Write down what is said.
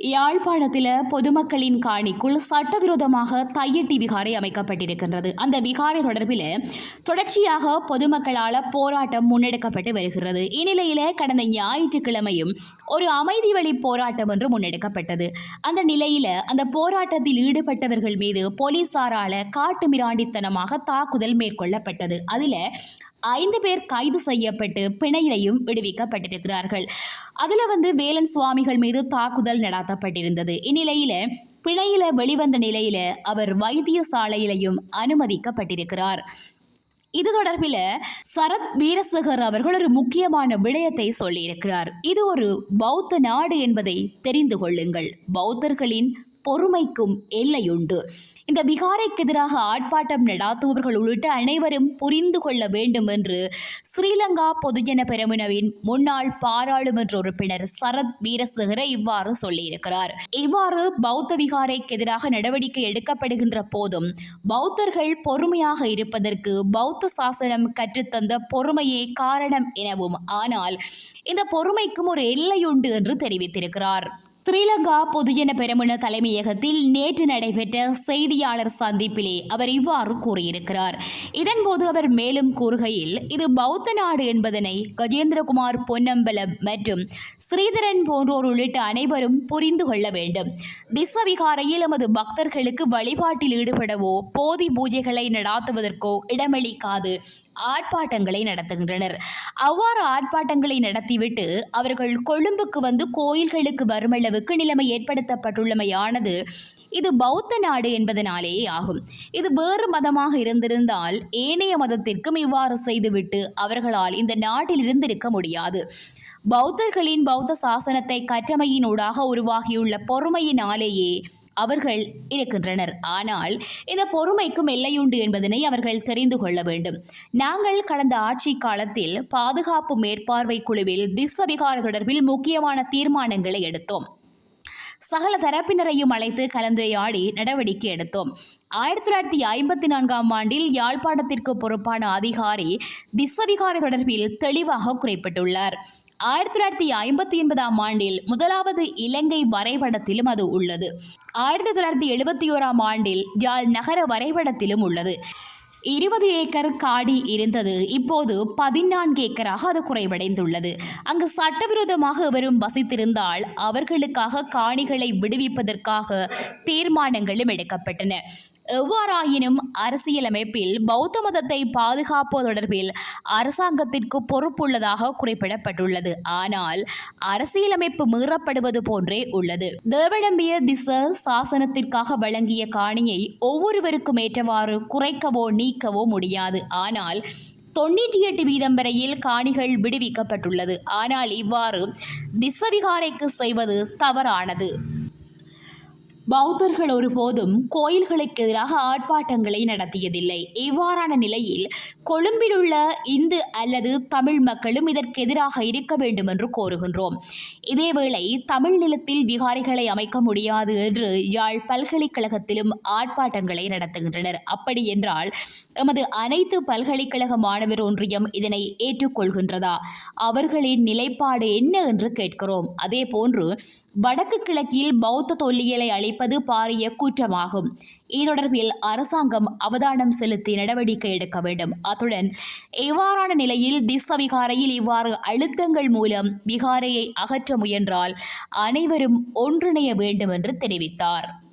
யாழ்ப்பாணத்தில் பொதுமக்களின் காணிக்குள் சட்டவிரோதமாக தையட்டி விகாரை அமைக்கப்பட்டிருக்கின்றது. அந்த விகாரை தொடர்பில் தொடர்ச்சியாக பொதுமக்களால் போராட்டம் முன்னெடுக்கப்பட்டு வருகிறது. இந்நிலையில் கடந்த ஞாயிற்றுக்கிழமையும் ஒரு அமைதி வழி போராட்டம் ஒன்று முன்னெடுக்கப்பட்டது. அந்த நிலையில் அந்த போராட்டத்தில் ஈடுபட்டவர்கள் மீது போலீசாரால காட்டுமிராண்டித்தனமாக தாக்குதல் மேற்கொள்ளப்பட்டது. அதில் ஐந்து பேர் கைது செய்யப்பட்டு பிணையிலையும் விடுவிக்கப்பட்டிருக்கிறார்கள். அதில் வந்து வேலன் சுவாமிகள் மீது தாக்குதல் நடாத்தப்பட்டிருந்தது. இந்நிலையில் பிணையில வெளிவந்த நிலையில அவர் வைத்தியசாலையிலையும் அனுமதிக்கப்பட்டிருக்கிறார். இது தொடர்பில் சரத் வீரசேகர் அவர்கள் ஒரு முக்கியமான விடயத்தை சொல்லியிருக்கிறார். இது ஒரு பௌத்த நாடு என்பதை தெரிந்து கொள்ளுங்கள். பௌத்தர்களின் பொறுமைக்கும் எல்லையுண்டு. இந்த பிகாரைக்கு எதிராக ஆர்ப்பாட்டம் நடாத்துபவர்கள் உள்ளிட்ட அனைவரும் புரிந்து கொள்ள வேண்டும் என்று ஸ்ரீலங்கா பொதுஜன பெரமுனவின் முன்னாள் பாராளுமன்ற உறுப்பினர் சரத் வீரசேகர இவ்வாறு சொல்லியிருக்கிறார். இவ்வாறு பௌத்த விகாரைக்கு எதிராக நடவடிக்கை எடுக்கப்படுகின்ற போதும் பௌத்தர்கள் பொறுமையாக இருப்பதற்கு பௌத்த சாசனம் கற்றுத்தந்த பொறுமையே காரணம் எனவும் ஆனால் இந்த பொறுமைக்கும் ஒரு எல்லையுண்டு என்று தெரிவித்திருக்கிறார். ஸ்ரீலங்கா பொதுஜன பெருமுன தலைமையகத்தில் நேற்று நடைபெற்ற செய்தியாளர் சந்திப்பிலே அவர் இவ்வாறு கூறியிருக்கிறார். இதன்போது அவர் மேலும் கூறுகையில் இது பௌத்த நாடு என்பதனை கஜேந்திரகுமார் பொன்னம்பலம் மற்றும் ஸ்ரீதரன் போன்றோர் உள்ளிட்ட அனைவரும் புரிந்து கொள்ள வேண்டும். திசவிகாரையில் எமது பக்தர்களுக்கு வழிபாட்டில் ஈடுபடவோ போதி பூஜைகளை நடாத்துவதற்கோ இடமளிக்காது. ஆர்ப்பாட்டங்களை நடத்துகின்றனர். அவ்வாறு ஆர்ப்பாட்டங்களை நடத்திவிட்டு அவர்கள் கொழும்புக்கு வந்து கோயில்களுக்கு வருமளவுக்கு நிலைமை ஏற்படுத்தப்பட்டுள்ளமையானது இது பௌத்த நாடு என்பதனாலேயே ஆகும். இது வேறு மதமாக இருந்திருந்தால் ஏனைய மதத்திற்கும் இவ்வாறு செய்துவிட்டு அவர்களால் இந்த நாட்டில் இருந்திருக்க முடியாது. பௌத்தர்களின் பௌத்த சாசனத்தை கற்றமையினூடாக உருவாகியுள்ள பொறுமையினாலேயே அவர்கள் இருக்கின்றனர். ஆனால் இந்த பொறுமைக்கும் எல்லையுண்டு என்பதனை அவர்கள் தெரிந்து கொள்ள வேண்டும். நாங்கள் கடந்த ஆட்சி காலத்தில் பாதுகாப்பு மேற்பார்வை குழுவில் திசவிகார தொடர்பில் முக்கியமான தீர்மானங்களை எடுத்தோம். சகல தரப்பினரையும் அழைத்து கலந்துரையாடி நடவடிக்கை எடுத்தோம். ஆயிரத்தி தொள்ளாயிரத்தி ஐம்பத்தி நான்காம் ஆண்டில் யாழ்ப்பாணத்திற்கு பொறுப்பான அதிகாரி திசவிகார தொடர்பில் தெளிவாக குறிப்பிட்டுள்ளார். ஆயிரத்தி தொள்ளாயிரத்தி ஐம்பத்தி ஒன்பதாம் ஆண்டில் முதலாவது இலங்கை வரைபடத்திலும் அது உள்ளது. ஆயிரத்தி தொள்ளாயிரத்தி எழுபத்தி ஓராம் ஆண்டில் யாழ் நகர வரைபடத்திலும் உள்ளது. இருபது ஏக்கர் காடி இருந்தது. இப்போது பதினான்கு ஏக்கராக அது குறைவடைந்துள்ளது. அங்கு சட்டவிரோதமாக எவரும் வசித்திருந்தால் அவர்களுக்காக காணிகளை விடுவிப்பதற்காக தீர்மானங்களும் எடுக்கப்பட்டன. எவ்வாறாயினும் அரசியலமைப்பில் பௌத்த மதத்தை பாதுகாப்பது தொடர்பில் அரசாங்கத்திற்கு பொறுப்புள்ளதாக குறிப்பிடப்பட்டுள்ளது. ஆனால் அரசியலமைப்பு மீறப்படுவது போன்றே உள்ளது. தேவடம்பிய திச சாசனத்திற்காக வழங்கிய காணியை ஒவ்வொருவருக்கும் ஏற்றவாறு குறைக்கவோ நீக்கவோ முடியாது. ஆனால் தொண்ணூற்றி எட்டு வீதம் வரையில் காணிகள் விடுவிக்கப்பட்டுள்ளது. ஆனால் இவ்வாறு திசவிகாரைக்கு செய்வது தவறானது. பௌத்தர்கள் ஒருபோதும் கோயில்களுக்கு எதிராக ஆர்ப்பாட்டங்களை நடத்தியதில்லை. இவ்வாறான நிலையில் கொழும்பில் உள்ள இந்து அல்லது தமிழ் மக்களும் இதற்கு எதிராக இருக்க வேண்டும் என்று கோருகின்றோம். இதேவேளை தமிழ் நிலத்தில் விகாரிகளை அமைக்க முடியாது என்று யாழ் பல்கலைக்கழகத்திலும் ஆர்ப்பாட்டங்களை நடத்துகின்றனர். அப்படி என்றால் எமது அனைத்து பல்கலைக்கழக மாணவர் ஒன்றியம் இதனை ஏற்றுக்கொள்கின்றதா? அவர்களின் நிலைப்பாடு என்ன என்று கேட்கிறோம். அதே போன்று வடக்கு கிழக்கில் பௌத்த தொல்லியலை அழி அளிப்பது பாரிய குற்றமாகும். இது தொடர்பில் அரசாங்கம் அவதானம் செலுத்தி நடவடிக்கை எடுக்க வேண்டும். அத்துடன் இவ்வாறான நிலையில் திஸ்வ விகாரையில் இவ்வாறு அழுத்தங்கள் மூலம் விகாரையை அகற்ற முயன்றால் அனைவரும் ஒன்றிணைய வேண்டும் என்று தெரிவித்தார்.